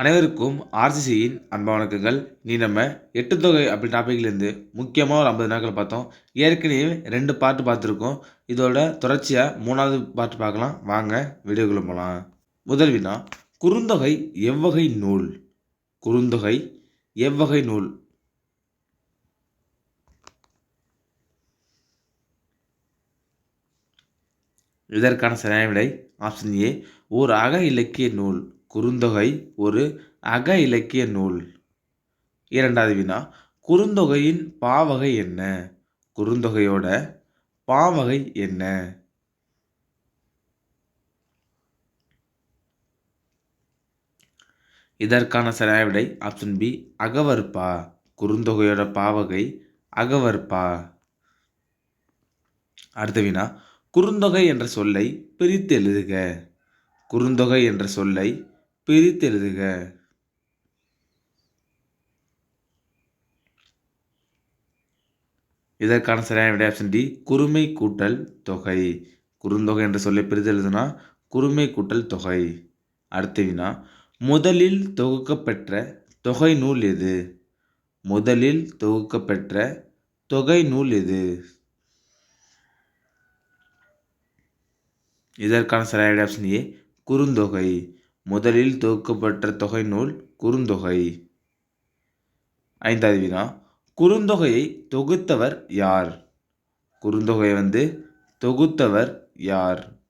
அனைவருக்கும் ஆர்சிசியின் அன்ப வணக்கங்கள். நீ நம்ம எட்டு தொகை அப்படி டாப்பிக்லேருந்து முக்கியமாக ஒரு ஐம்பது நாட்கள் பார்த்தோம். ஏற்கனவே ரெண்டு பாட்டு பார்த்துருக்கோம். இதோட தொடர்ச்சியாக மூணாவது பாட்டு பார்க்கலாம். வாங்க வீடியோக்குள்ள போகலாம் முதல் வினா குறுந்தொகை எவ்வகை நூல்? குறுந்தொகை எவ்வகை நூல்? இதற்கான சரியான விடை ஆப்ஷன் ஏ ஓர் அக இலக்கிய நூல். குறுந்தொகை ஒரு அக இலக்கிய நூல். இரண்டாவது வினா குறுந்தொகையின் பாவகை என்ன? குறுந்தொகையோட பாவகை என்ன? இதற்கான சரியான விடை ஆப்ஷன் பி அகவற்பா குறுந்தொகையோட பாவகை அகவற்பா அடுத்த வினா குறுந்தொகை என்ற சொல்லை பிரித்து எழுதுக. குறுந்தொகை என்ற சொல்லை பிரித்தெழுதுக. இதற்கான சரியான விடை ஆப்ஷன் டி குறுமை கூட்டல் தொகை. குறுந்தொகை என்ற சொல்லை பிரித்தெழுதுனா குறுமை கூட்டல் தொகை. அடுத்த வினா முதலில் தொகுக்கப்பெற்ற தொகை நூல் எது? முதலில் தொகுக்கப்பெற்ற தொகை நூல் எது? இதற்கான சரியான ஆப்ஷன் ஏ குறுந்தொகை. முதலில் தொகுக்கப்பட்ட தொகை நூல் குறுந்தொகை. ஐந்தாவது வினா குறுந்தொகையை தொகுத்தவர் யார்? குறுந்தொகையை வந்து தொகுத்தவர் யார்?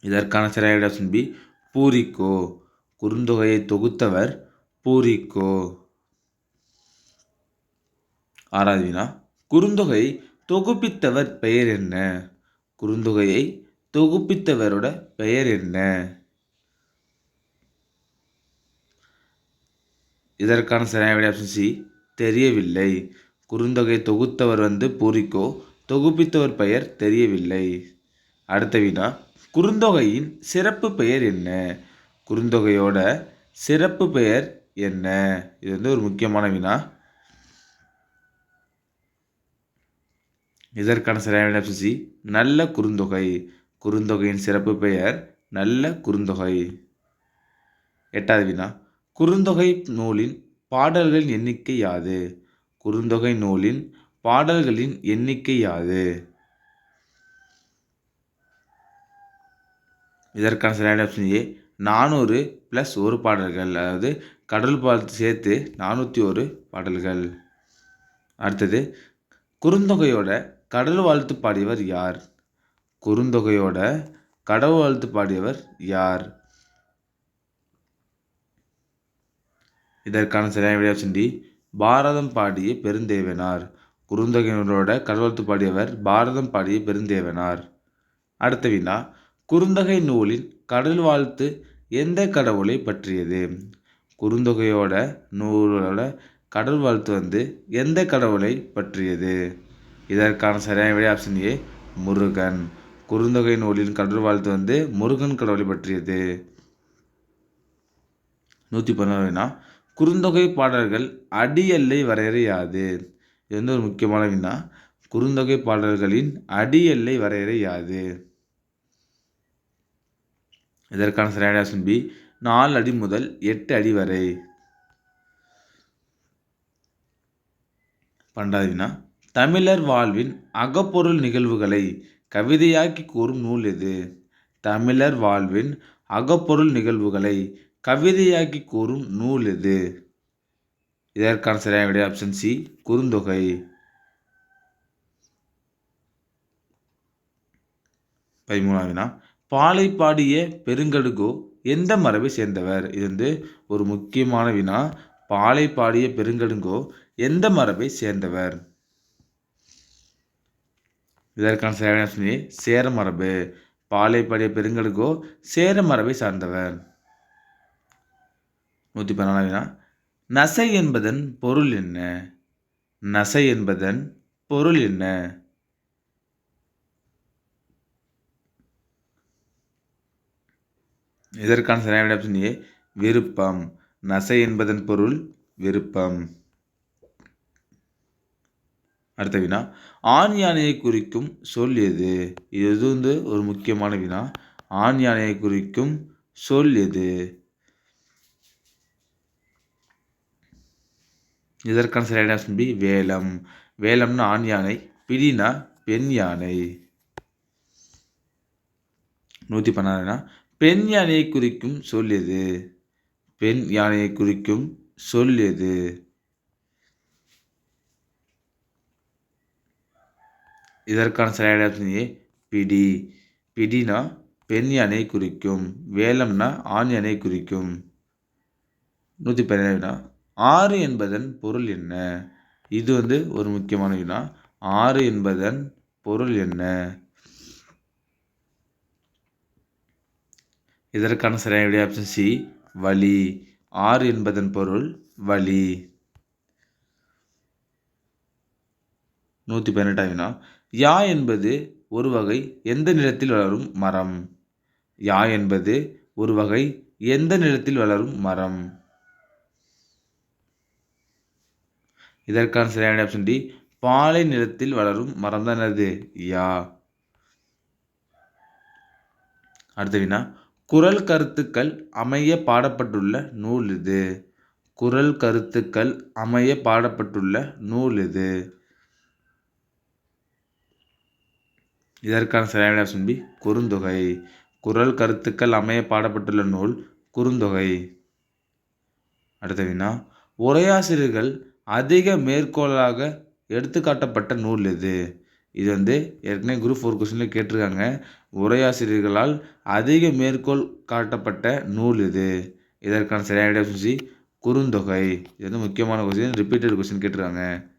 இதற்கான சரியான ஆப்ஷன் பி பூரிக்கோ. குறுந்தொகையை தொகுத்தவர் பூரிக்கோ. ஆறாவது வினா குறுந்தொகை தொகுப்பித்தவர் பெயர் என்ன? குறுந்தொகையை தொகுப்பித்தவரோட பெயர் என்ன? இதற்கான சரியான ஆப்ஷன் சி தெரியவில்லை. குறுந்தொகை தொகுத்தவர் வந்து பூரிக்கோ தொகுப்பித்தவர் பெயர் தெரியவில்லை. அடுத்த வினா குறுந்தொகையின் சிறப்பு பெயர் என்ன? குறுந்தொகையோட சிறப்பு பெயர் என்ன? இது வந்து ஒரு முக்கியமான வினா இதற்கான சரியான ஆப்ஷன் சி நல்ல குறுந்தொகை. குறுந்தொகையின் சிறப்பு பெயர் நல்ல குறுந்தொகை. எட்டாவது வினா. குறுந்தொகை நூலின் பாடல்களின் எண்ணிக்கை யாது? குறுந்தொகை நூலின் பாடல்களின் எண்ணிக்கை யாது? இதற்கான சரியான ஆப்ஷன் ஏ நானூறு ப்ளஸ் ஒரு பாடல்கள். அதாவது கடல் பாலத்து சேர்த்து நானூற்றி ஒரு பாடல்கள். அடுத்தது குறுந்தொகையோட கடல் வாழ்த்து பாடியவர் யார்? குறுந்தொகையோட கடவுள் வாழ்த்து பாடியவர் யார்? இதற்கான சரியான விடை ஆப்ஷன் டி பாரதம் பாடிய பெருந்தேவனார். குறுந்தொகையினரோட கடவுழ்த்து பாடியவர் பாரதம் பாடிய பெருந்தேவனார். அடுத்த வினா குறுந்தொகை நூலின் கடல் வாழ்த்து எந்த கடவுளை பற்றியது? குறுந்தொகையோட நூலோட கடல் வாழ்த்து வந்து எந்த கடவுளை பற்றியது? இதற்கான சரியான விடை ஆப்ஷன் ஏ முருகன். குறுந்தொகை நூலின் கடல் வாழ்த்து வந்து முருகன் கடவுளை பற்றியது. நூற்றி பதினோரு குறுந்தொகை பாடல்கள் அடி எல்லை வரையறை யாது? இது வந்து ஒரு முக்கியமான வினா. குறுந்தொகை பாடல்களின் அடி எல்லை வரையறை யாது? இதற்கான சரியான ஆப்ஷன் பி நாலு அடி முதல் எட்டு அடி வரை. பன்னெண்டாவது வினா தமிழர் வாழ்வின் அகப்பொருள் நிகழ்வுகளை கவிதையாக்கி கூறும் நூல் எது? தமிழர் வாழ்வின் அகப்பொருள் நிகழ்வுகளை கவிதையாக்கி கூறும் நூல் எது? இதற்கான சரியான விடை ஆப்ஷன் சி குறுந்தொகை. பதிமூணாவது பாலை பாடிய பெருங்கடுகோ எந்த மரபை சேர்ந்தவர்? இது வந்து ஒரு முக்கியமான வினா. பாலை பாடிய பெருங்கடுங்கோ எந்த மரபை சேர்ந்தவர்? இதற்கான சரியான சேர மரபு பாலைப்படைய பெருங்கலுக்கோ சேர மரபை சார்ந்தவர். நூற்றி பதினாலு நசை என்பதன் பொருள் என்ன? நசை என்பதன் பொருள் என்ன? இதற்கான சரியான விருப்பம். நசை என்பதன் பொருள் விருப்பம். அடுத்த வினா ஆண் யானையை குறிக்கும் சொல் எது? இது வந்து ஒரு முக்கியமான வினா. ஆண் யானையை குறிக்கும் சொல் எது? இதற்கான சரியான ஆப்ஷன் பி வேலம். வேலம்னா ஆண் யானை பிடினா பெண் யானை. நூற்றி பன்னாறுனா பெண் யானையை குறிக்கும் சொல் எது? பெண் யானையை குறிக்கும் சொல் எது? இதற்கான சரியான ஆப்ஷன் ஏ பிடி பிடினா பெண் யானை குறிக்கும் வேலம்னா ஆண் யானை குறிக்கும். நூற்றி பதினேழுனா ஆறு என்பதன் பொருள் என்ன? இது வந்து ஒரு முக்கியமான வினா. ஆறு என்பதன் பொருள் என்ன? இதற்கான சரியான ஆப்ஷன் சி வலி. ஆறு என்பதன் பொருள் வலி. நூற்றி பதினெட்டாம் வினா யா என்பது ஒரு வகை எந்த நிலத்தில் வளரும் மரம்? யா என்பது ஒரு வகை எந்த நிலத்தில் வளரும் மரம்? இதற்கான சரியான ஆப்ஷன் டி பாலை நிலத்தில் வளரும் மரம் தான் அது யா. அடுத்த வினா குரல் கருத்துக்கள் அமைய பாடப்பட்டுள்ள நூல் இது. குரல் கருத்துக்கள் அமைய பாடப்பட்டுள்ள நூல் இது. இதற்கான சரியான ஆப்ஷன் பி குறுந்தொகை. குரல் கருத்துக்கள் அமைய பாடப்பட்டுள்ள நூல் குறுந்தொகை. அடுத்த வினா. உரையாசிரியர்கள் அதிக மேற்கோளாக எடுத்துக்காட்டப்பட்ட நூல் எது? இது வந்து ஏற்கனவே குரூப் ஃபோர் கொஸ்டினில் கேட்டிருக்காங்க. உரையாசிரியர்களால் அதிக மேற்கோள் காட்டப்பட்ட நூல் இது இதற்கான சரியான ஆப்ஷன் சி குறுந்தொகை. இது வந்து முக்கியமான கொஸ்டின் ரிப்பீட்டட் கொஸ்டின் கேட்டிருக்காங்க.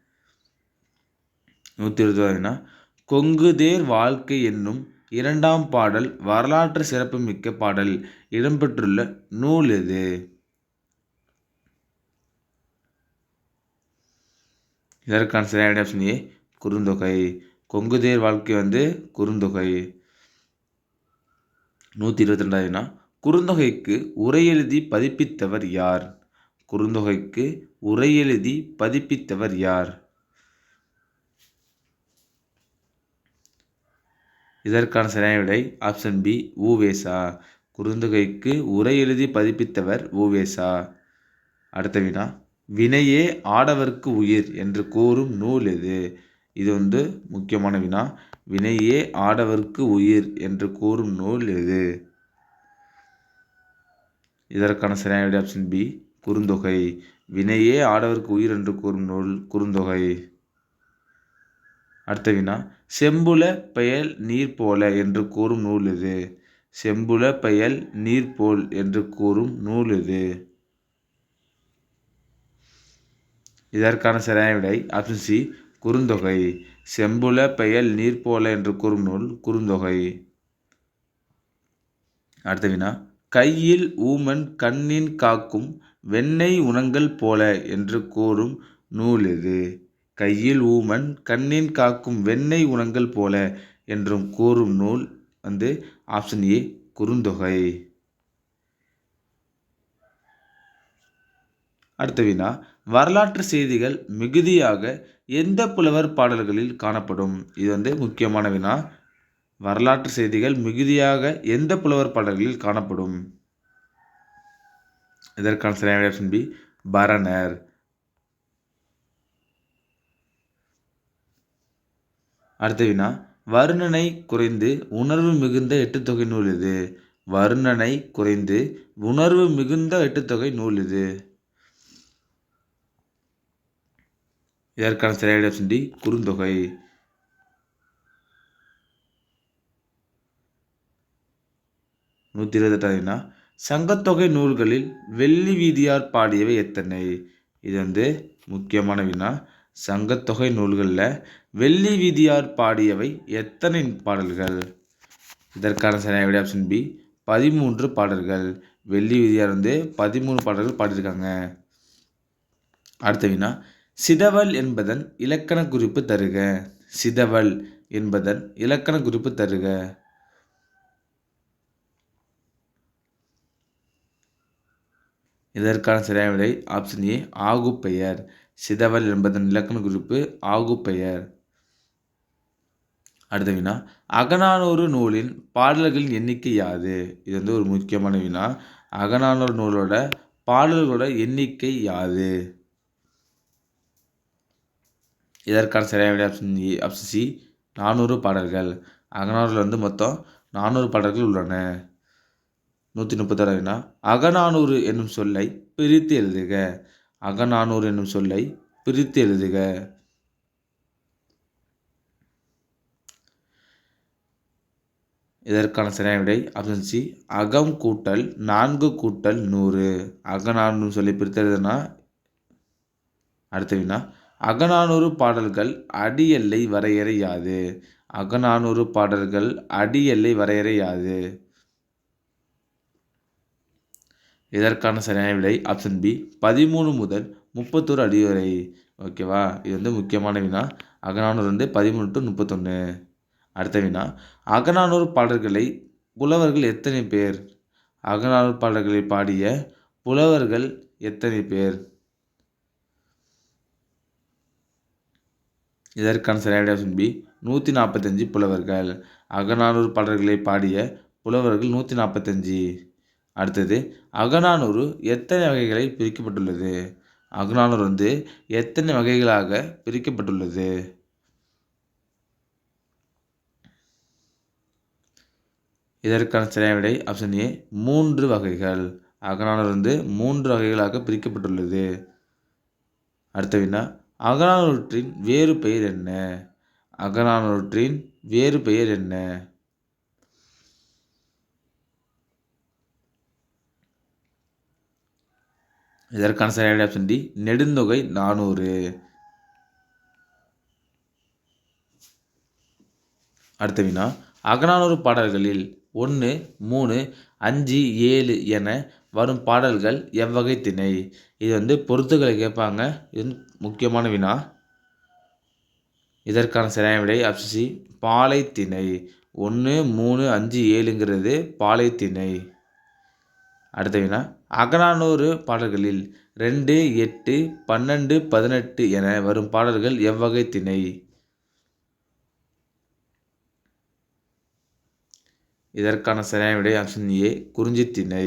நூற்றி இருபது கொங்குதேர் வாழ்க்கை என்னும் இரண்டாம் பாடல் வரலாற்று சிறப்புமிக்க பாடல் இடம்பெற்றுள்ள நூல் எது? இதற்கான சரியான ஆப்ஷன் ஏ குறுந்தொகை. கொங்குதேர் வாழ்க்கை வந்து குறுந்தொகை. நூற்றி இருபத்தி ரெண்டாவதுனா குறுந்தொகைக்கு உரை எழுதி பதிப்பித்தவர் யார்? குறுந்தொகைக்கு உரை எழுதி பதிப்பித்தவர் யார்? இதற்கான சரியான விடை ஆப்ஷன் பி ஊவேசா குறுந்தொகைக்கு உரை எழுதி பதிப்பித்தவர் ஊவேசா அடுத்த வினா வினையே ஆடவர்க்கு உயிர் என்று கூறும் நூல் எது? இது வந்து முக்கியமான வினா வினையே ஆடவர்க்கு உயிர் என்று கூறும் நூல் எது? இதற்கான சரியான விடை ஆப்ஷன் பி குறுந்தொகை. வினையே ஆடவர்க்கு உயிர் என்று கூறும் நூல் குறுந்தொகை. அடுத்த வினா செம்புல பெயல் நீர் போல என்று கூறும் நூல் இது செம்புல பெயல் நீர் போல் என்று கூறும் நூல் இது இதற்கான சரியான விடை ஆப்ஷன் சி குறுந்தொகை. செம்புல பெயல் நீர் போல என்று கூறும் நூல் குறுந்தொகை. அடுத்த வினா கையில் ஊமன் கண்ணின் காக்கும் வெண்ணெய் உணங்கள் போல என்று கூறும் நூல் இது கையில் ஊமன் கண்ணின் காக்கும் வெண்ணெய் உணங்கள் போல என்றும் கூறும் நூல் வந்து ஆப்ஷன் ஏ குறுந்தொகை. அடுத்த வினா வரலாற்று செய்திகள் மிகுதியாக எந்த புலவர் பாடல்களில் காணப்படும்? இது வந்து முக்கியமான வினா. வரலாற்று செய்திகள் மிகுதியாக எந்த புலவர் பாடல்களில் காணப்படும்? இதற்கான சரியான ஆப்ஷன் பி பரணர். அடுத்த வினா வருணனை குறைந்து உணர்வு மிகுந்த எட்டுத்தொகை நூல் இது வருணனை குறைந்து உணர்வு மிகுந்த எட்டுத்தொகை நூல் இது இதற்கான சரியான ஆப்ஷன் டி குறுந்தொகை. நூற்றி இருபத்தெட்டாவதுனா சங்கத்தொகை நூல்களில் வெள்ளி வீதியார் பாடியவை எத்தனை? இது வந்து முக்கியமான வினா. சங்கத்தொகை நூல்களில் வெள்ளி வீதியார் பாடியவை எத்தனை பாடல்கள்? இதற்கான சரியான விடை ஆப்ஷன் பி பதிமூன்று பாடல்கள். வெள்ளி வீதியார் வந்து பதிமூணு பாடல்கள் பாடியிருக்காங்க. அடுத்த வினா சிதவல் என்பதன் இலக்கண குறிப்பு தருக. சிதவல் என்பதன் இலக்கண குறிப்பு தருக. இதற்கான சரியான விடை ஆப்ஷன் ஏ ஆகு பெயர் சிதவல் என்பதன் இலக்கண குறிப்பு ஆகு பெயர் அடுத்த வினா அகநானூறு நூலின் பாடல்களின் எண்ணிக்கை யாது? இது வந்து ஒரு முக்கியமான வினா அகநானூறு நூலோட பாடல்களோட எண்ணிக்கை யாது? இதற்கான சரியான விடை ஆப்ஷன் ஆப்ஷன் சி நானூறு பாடல்கள். அகநானூரில் வந்து மொத்தம் நானூறு பாடல்கள் உள்ளன. நூற்றி முப்பத்தாறு வினா அகநானூறு என்னும் சொல்லை பிரித்து எழுதுக. அகநானூறு என்னும் சொல்லை பிரித்து எழுதுக. இதற்கான சரியான விடை ஆப்ஷன் சி அகம் கூட்டல் நான்கு கூட்டல் நூறு. அகநானூறு சொல்லி பிரித்தெழுதுனா அடுத்த வினா. அகநானூறு பாடல்கள் அடி எல்லை வரையறை யாது அகநானூறு பாடல்கள் அடி எல்லை வரையறை யாது இதற்கான சரியான விடை ஆப்ஷன் பி பதிமூணு முதல் முப்பத்தொரு அடி வரை. ஓகேவா இது வந்து முக்கியமான வினா. அகநானூறு வந்து பதிமூணு டு முப்பத்தொன்று அடுத்த வினா. அகநானூர் பாடல்களை புலவர்கள் எத்தனை பேர்? அகநானூர் பாடல்களை பாடிய புலவர்கள் எத்தனை பேர்? இதற்கான சரியான ஆப்ஷன் பி நூற்றி நாற்பத்தஞ்சு புலவர்கள். அகநானூறு பாடல்களை பாடிய புலவர்கள் நூற்றி நாற்பத்தஞ்சு அடுத்தது அகநானூறு எத்தனை வகைகளை பிரிக்கப்பட்டுள்ளது? அகநானூறு வந்து எத்தனை வகைகளாக பிரிக்கப்பட்டுள்ளது? இதற்கான சரியான விடை ஆப்ஷன் ஏ மூன்று வகைகள். அகநானூறு வந்து மூன்று வகைகளாக பிரிக்கப்பட்டுள்ளது. அடுத்த வினா அகநானூற்றின் வேறு பெயர் என்ன? அகநானூற்றின் வேறு பெயர் என்ன? இதற்கான சரியான ஆப்ஷன் டி நெடுந்தொகை நானூறு. அடுத்த வினா அகநானூறு பாடல்களில் ஒன்று மூணு அஞ்சு ஏழு என வரும் பாடல்கள் எவ்வகை திணை. இது வந்து பொருத்துக்களை கேட்பாங்க. இது வந்து முக்கியமான வினா இதற்கான சரியான விடை ஆப்ஷன் சி பாலை திணை ஒன்று மூணு அஞ்சு ஏழுங்கிறது பாலை திணை அடுத்த வினா. அகநானூறு பாடல்களில் ரெண்டு எட்டு பன்னெண்டு பதினெட்டு என வரும் பாடல்கள் எவ்வகை திணை? இதற்கான சரியான விடை ஆப்ஷன் ஏ குறிஞ்சி திணை.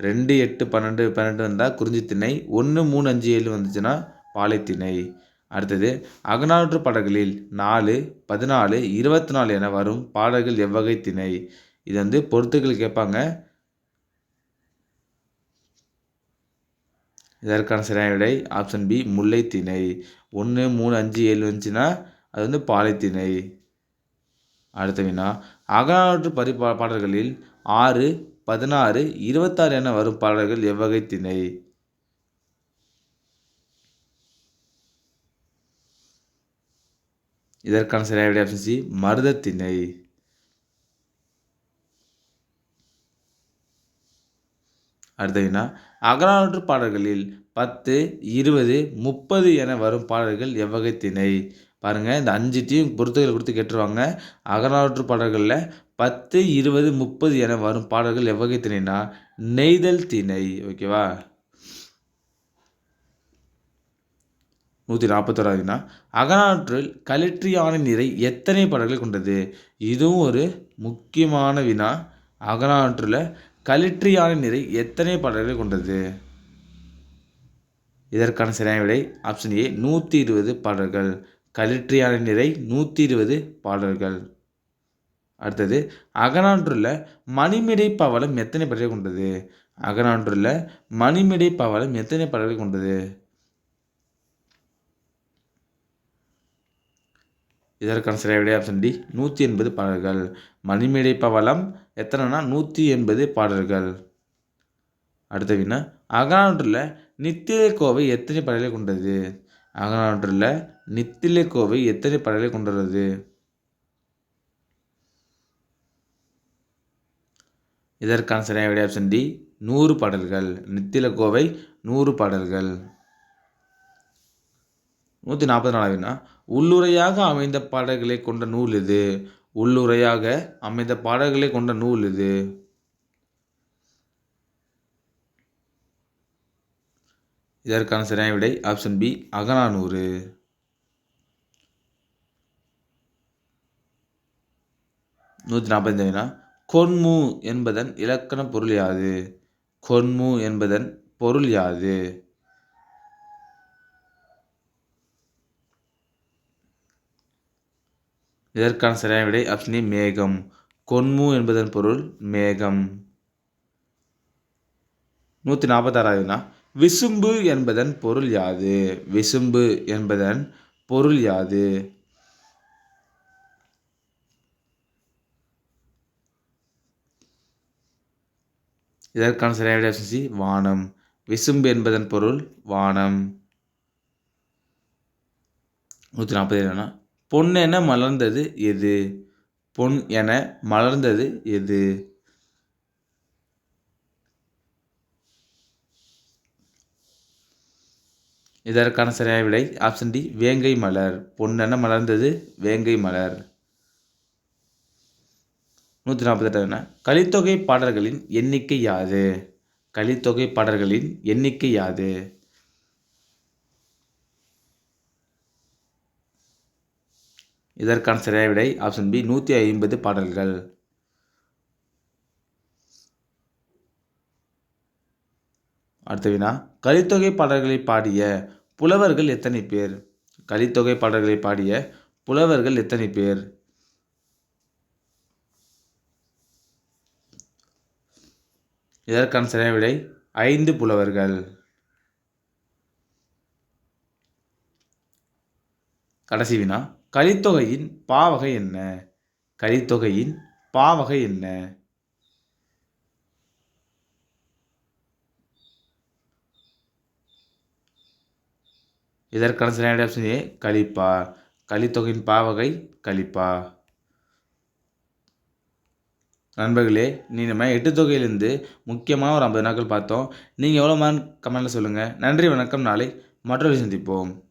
ரெண்டு எட்டு பன்னெண்டு பன்னெண்டு வந்தால் குறிஞ்சி திணை. ஒன்று மூணு அஞ்சு ஏழு வந்துச்சுன்னா பாலைத்திணை அடுத்தது அகநானூற்று பாடல்களில் நாலு பதினாலு இருபத்தி நாலு என வரும் பாடல்கள் எவ்வகை திணை? இது வந்து பொறுத்துக்கள் கேட்பாங்க. இதற்கான சரியான விடை ஆப்ஷன் பி முல்லை திணை. ஒன்று மூணு அஞ்சு ஏழு வந்துச்சுன்னா அது வந்து பாலைத்திணை அடுத்த வினா அகநானூற்று பரி பாடல்களில் ஆறு பதினாறு இருபத்தாறு என வரும் பாடல்கள் எவ்வகை திணை? இதற்கான சரியான விடை ஆப்ஷன் சி மருதத்திணை திணை அடுத்த வினா பாடல்களில் பத்து இருபது முப்பது என வரும் பாடல்கள் எவ்வகை திணை பாருங்கள் இந்த அஞ்சுத்தையும் பொருத்துகள் கொடுத்து கேட்டுருவாங்க. அகநானூற்று பாடல்களில் பத்து இருபது முப்பது என வரும் பாடல்கள் எவ்வகை திணைனா நெய்தல் திணை. ஓகேவா? நூற்றி நாற்பத்தோராதுன்னா அகனாற்றில் கலிற்றியான நிறை எத்தனை பாடல்கள் கொண்டது? இதுவும் ஒரு முக்கியமான வினா. அகநானூற்றில் கலிற்றியான நிறை எத்தனை பாடல்களை கொண்டது? இதற்கான சரியான விடை ஆப்ஷன் ஏ நூற்றி இருபது பாடல்கள். கலிற்றியான நிறை நூற்றி இருபது பாடல்கள். அடுத்தது அகநானூற்றில் மணிமிடை பவளம் எத்தனை பாடல்கள் கொண்டது? அகநானூற்றில் மணிமிடை பவளம் எத்தனை பாடல்கள் கொண்டது? இதற்கான சரியான விடை ஆப்ஷன் டி நூற்றி எண்பது பாடல்கள். மணிமேடை பவளம் எத்தனைனா நூற்றி எண்பது பாடல்கள். அடுத்த வினா அகநானூற்றில் நித்திலை கோவை எத்தனை பாடல்களை கொண்டது? அகநானூற்றில் நித்திலை கோவை எத்தனை பாடல்களை கொண்டுள்ளது? இதற்கான சரியான விடை ஆப்ஷன் டி நூறு பாடல்கள். நித்தில கோவை நூறு பாடல்கள். நூற்றி நாற்பத்தி நாலாவினா உள்ளுரையாக அமைந்த பாடல்களை கொண்ட நூல் இது உள்ளுரையாக அமைந்த பாடல்களை கொண்ட நூல் இது இதற்கான சரியான விடை ஆப்ஷன் பி அகநானூறு. நூற்றி நாற்பத்தஞ்சு வினா கொன்மு என்பதன் இலக்கண பொருள் யாது? கொன்மு என்பதன் பொருள் யாது? இதற்கான சரியான விடை ஆப்ஷன் மேகம். கொன்மு என்பதன் பொருள் மேகம். நூற்றி நாற்பத்தாறாவதுனா விசும்பு என்பதன் பொருள் யாது? விசும்பு என்பதன் பொருள் யாது? இதற்கான சரியான விடை ஆப்ஷன் சி வானம். விசும்பு என்பதன் பொருள் வானம். நூற்றி நாற்பது என்னன்னா பொன் மலர்ந்தது எது? பொன் என மலர்ந்தது எது? இதற்கான சரியான விடை ஆப்ஷன் டி வேங்கை மலர். பொன்னென மலர்ந்தது வேங்கை மலர். நூற்றி நாற்பத்தெட்டு கலித்தொகை பாடல்களின் எண்ணிக்கை யாது? கலித்தொகை பாடல்களின் எண்ணிக்கை யாது? இதற்கான சரியான விடை ஆப்ஷன் பி நூற்றி ஐம்பது பாடல்கள். அடுத்த வினா கலித்தொகை பாடல்களை பாடிய புலவர்கள் எத்தனை பேர்? கலித்தொகை பாடல்களை பாடிய புலவர்கள் எத்தனை பேர்? இதற்கான சரியான விடை ஐந்து புலவர்கள். கடைசி வினா கலித்தொகையின் பாவகை என்ன? கலித்தொகையின் பாவகை என்ன? இதற்கான சரியான ஆப்ஷன் ஏ கலிப்பா. கலித்தொகையின் பாவகை கலிப்பா. நண்பர்களே நீ நம்ம எட்டு தொகையிலேருந்து முக்கியமான ஒரு ஐம்பது நாட்கள் பார்த்தோம். நீங்கள் எவ்வளோ மார்க் கமெண்ட்டில் சொல்லுங்கள் நன்றி வணக்கம். நாளை மற்றொரு சந்திப்போம்.